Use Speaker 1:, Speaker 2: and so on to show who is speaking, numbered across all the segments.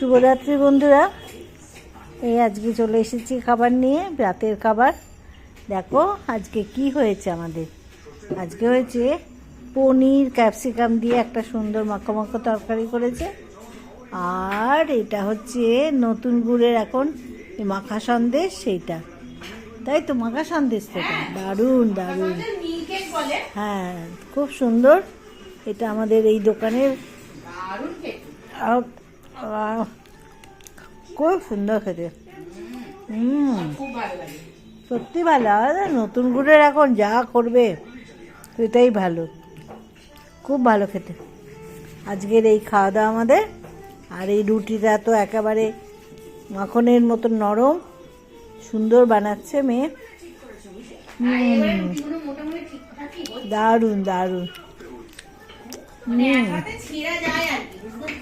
Speaker 1: শুভরাত্রি বন্ধুরা। এই আজকে চলে এসেছি খাবার নিয়ে রাতের খাবার। দেখো আজকে কি হয়েছে আমাদের? আজকে হয়েছে পনির ক্যাপসিকাম দিয়ে একটা সুন্দর মাখো মাখো তরকারি করেছে। আর এটা হচ্ছে নতুন গুড়ের এখন মাখা সন্দেশ সেইটা। তাই তো মাখা সন্দেশ থেকে দারুণ দারুণ। হ্যাঁ খুব সুন্দর। এটা আমাদের এই দোকানের খুব সুন্দর খেতে। হুম। সত্যি ভালো। আর নতুন গুড়ের এখন যা করবে সেটাই ভালো। খুব ভালো খেতে। আজকের এই খাওয়া দাওয়া আমাদের। আর এই রুটিটা তো একেবারে মাখনের মতো নরম সুন্দর বানাচ্ছে মেয়ে। দারুণ দারুণ।
Speaker 2: মানে?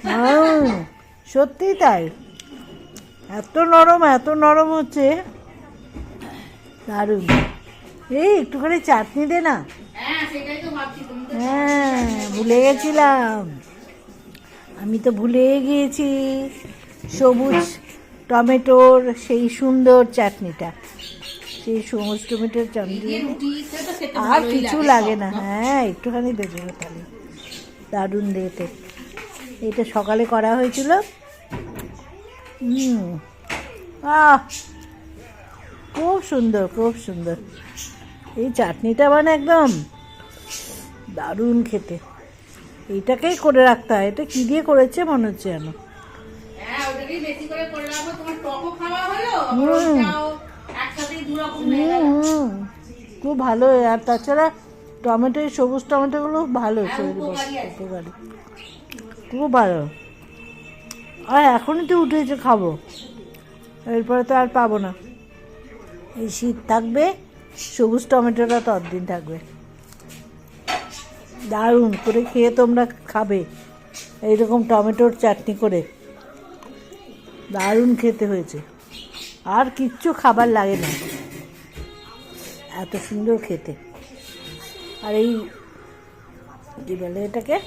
Speaker 1: হুম, সত্যিই তাই। এত নরম এত নরম হচ্ছে। দারুণ। এই একটুখানি চাটনি দে না।
Speaker 2: হ্যাঁ
Speaker 1: হ্যাঁ ভুলে গেছিলাম। আমি তো ভুলে গিয়েছি সবুজ টমেটোর সেই সুন্দর চাটনিটা। সেই সবুজ টমেটোর চাটনি আর কিছু লাগে না। হ্যাঁ একটুখানি বেজে তাহলে দারুণ দিয়েতে এটা সকালে করা হয়েছিল। হুম। আহ! খুব সুন্দর খুব সুন্দর। এই চাটনিটা মানে একদম দারুণ খেতে। এইটাকেই করে রাখতে হয়। এটা কী দিয়ে করেছে মনে হচ্ছে যেন।
Speaker 2: হ্যাঁ
Speaker 1: খুব ভালো আর তাছাড়া টমেটো সবুজ টমেটোগুলো ভালো
Speaker 2: হ্যাঁ, উপকারী।
Speaker 1: খুব ভালো আর এখনই তো উঠেছে খাব। এরপরে তো আর পাবো না। এই শীত থাকবে, সবুজ টমেটোটা ততদিন থাকবে। দারুণ করে খেয়ে তোমরা খাবে। এইরকম টমেটোর চাটনি করে। দারুণ খেতে হয়েছে। আর কিচ্ছু খাবার লাগে না। এত সুন্দর খেতে। আর এই কি বলে এটাকে?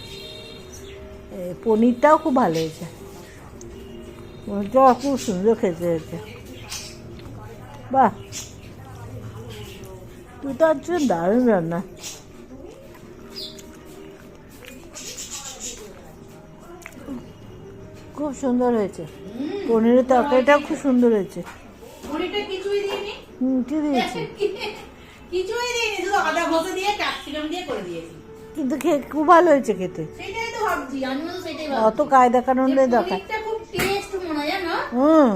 Speaker 1: পনিরটাও খুব ভালো হয়েছে। পনিরটাও খুব সুন্দর খেতে হয়েছে। বাহ! তুই তো আজকে দারুণ রান্না। খুব সুন্দর হয়েছে। পনিরের তরকারিটাও খুব সুন্দর হয়েছে।
Speaker 2: পনিরটা
Speaker 1: হুম কি দিয়েছি।
Speaker 2: কিছুই দিইনি শুধু আদা ঘষে দিয়ে ক্যাপসিকাম দিয়ে করে দিয়েছি।
Speaker 1: কিন্তু খেয়ে খুব ভালো হয়েছে খেতে।
Speaker 2: ভাবছি সেটাই
Speaker 1: অত
Speaker 2: ভাবছি।
Speaker 1: কায়দা কানুন দেখায়
Speaker 2: পনিরটা খুব টেস্ট মনে হয় জানো?
Speaker 1: হুম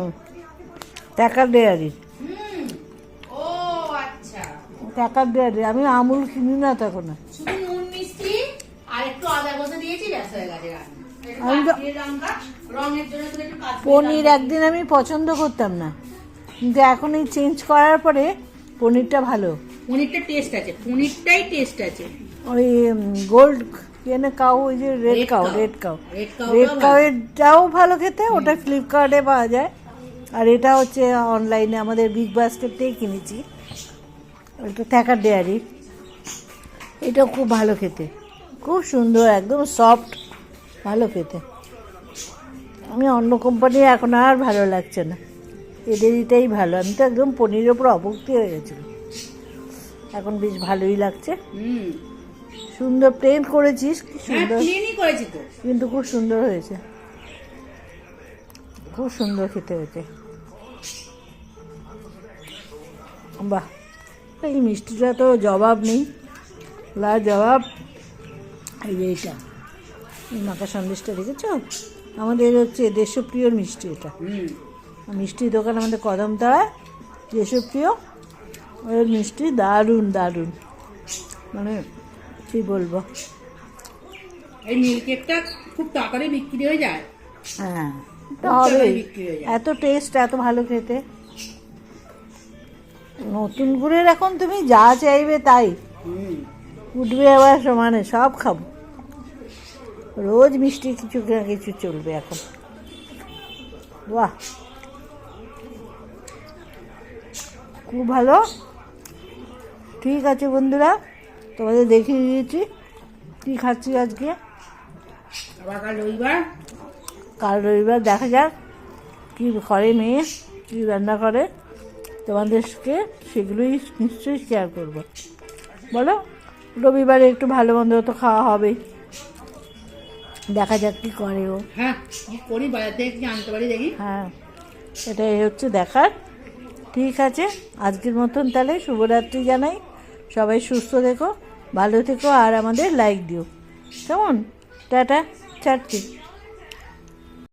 Speaker 1: টাকার ডেয়ারি।
Speaker 2: হুম ও আচ্ছা।
Speaker 1: টাকার ডেয়ারি আমি আমুল কিনি না তখন
Speaker 2: শুধু নুন মিষ্টি আর একটু আদা দিয়েছি ব্যাস হয়ে গেছে
Speaker 1: পনির একদিন আমি পছন্দ করতাম না। কিন্তু এখন এই চেঞ্জ করার পরে পনিরটা ভালো।
Speaker 2: পনিরটা টেস্ট আছে পনিরটাই টেস্ট আছে।
Speaker 1: ওই গোল্ড কেনে কাউ ওই যে red cow. Red cow red
Speaker 2: টাও
Speaker 1: কাউয়েরটাও ভালো। খেতে ওটা ফ্লিপকার্টে পাওয়া যায়। আর এটা হচ্ছে অনলাইনে আমাদের বিগ বাস্কেটতেই কিনেছি। ওটা থ্যাকার ডেয়ারি এটাও খুব ভালো খেতে। খুব সুন্দর একদম সফট ভালো খেতে। আমি অন্য কোম্পানি এখন আর ভালো লাগছে না। এদের এটাই ভালো। আমি তো একদম পনিরের ওপর অভক্তি হয়ে গেছিল এখন বেশ ভালোই লাগছে।
Speaker 2: হুম।
Speaker 1: সুন্দর প্লেন করেছিস কি
Speaker 2: হ্যাঁ
Speaker 1: সুন্দর। কিন্তু খুব সুন্দর হয়েছে। খুব সুন্দর খেতে হয়েছে। বাহ এই মিষ্টিটা তো জবাব নেই। লা জবাব। এই যে এইটা এই মাখা সন্দেশটা দেখেছ? আমাদের হচ্ছে দেশপ্রিয়র মিষ্টি এটা। মিষ্টির দোকান আমাদের কদমতলা দেশপ্রিয়। ওর মিষ্টি দারুণ দারুণ। মানে কী বলব?
Speaker 2: এই মিল্কেটটা খুব তাড়াতাড়ি বিক্রি হয়ে যায়।
Speaker 1: হ্যাঁ হবে। এত টেস্ট এত ভালো খেতে। নতুন গুড়ের এখন তুমি যা চাইবে তাই। উঠবে আবার সমানে সব খাব। রোজ মিষ্টি কিছু না কিছু চলবে এখন। বাহ। খুব ভালো। ঠিক আছে বন্ধুরা। তোমাদের দেখিয়ে দিয়েছি কী খাচ্ছি আজকে?
Speaker 2: কাল রবিবার।
Speaker 1: কাল রবিবার দেখা যাক কী করে মেয়ে কী রান্না করে। তোমাদেরকে সেগুলোই নিশ্চয়ই শেয়ার করব। বলো রবিবারে একটু ভালো মন্দ তো খাওয়া হবেই দেখা যাক কী করে ও।
Speaker 2: হ্যাঁ কি করি বাজার থেকে কি আনতে পারি দেখি।
Speaker 1: হ্যাঁ এটাই হচ্ছে দেখার। ঠিক আছে আজকের মতন তাহলে শুভরাত্রি জানাই। সবাই সুস্থ থেকো। ভালো থেকো আর আমাদের লাইক দিও। কেমন? টাটা চারটে